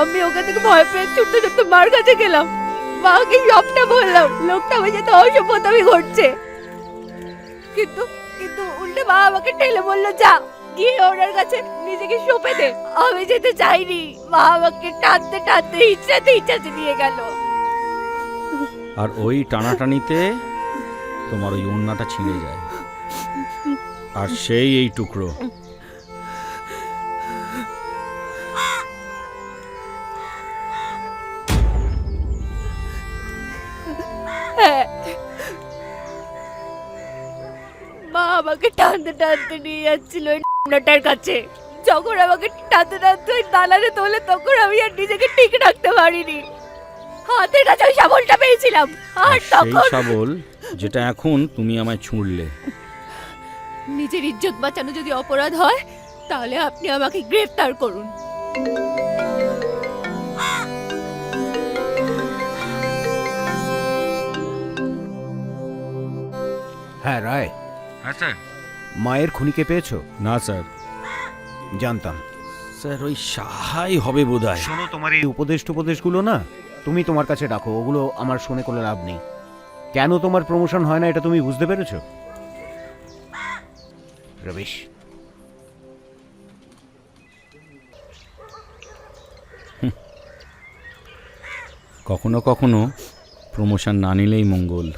আমি ওখান থেকে ভয় পেয়ে ছুটতে ছুটতে মার কাছে গেলাম। মাকে সবটা বললাম, লোকটা আমার সাথে অসভ্যতামি ঘটছে। কিন্তু কিন্তু উল্টে মা আমাকে ঠেলে যা, গিয়ে ওনার কাছে নিজেকে সঁপে দে। আমি যেতে চাইনি। মা আমাকে টানতে টানতে ইচ্ছাতে ইচ্ছাতে নিয়ে গেল। আর ওই টানাটানিতে তোমার ওই ওন্নাটা ছিঁড়ে যায়। আর সেই এই টুকরো। হ্যাঁ মা আমাকে টানতে টানতে নিয়ে যাচ্ছিল নাটার কাছে। যখন আমাকে টানতে টানতে ওই দালানে তোলে তখন আমি আর নিজেকে ঠিক রাখতে পারিনি। হাতের কাছে ওই শাবলটা পেয়েছিলাম। আর আর তখন শাবল যেটা এখন তুমি আমায় ছুঁড়লে। নিজের ইজ্জত বাঁচানো যদি অপরাধ হয় তাহলে আপনি আমাকে গ্রেফতার করুন। হ্যাঁ রায়। হ্যাঁ স্যার। মায়ের খুনিকে পেয়েছ? না স্যার। জানতাম। স্যার ওই সাহাই হবে বোধ হয় শোনো তোমার এই উপদেশ টুপদেশগুলো না তুমি তোমার কাছে ডাকো ওগুলো আমার শুনে কোনো লাভ নেই। কেন তোমার প্রমোশন হয় না এটা তুমি বুঝতে পেরেছ? রবিশ কখনো কখনো প্রমোশন না নিলেই মঙ্গল।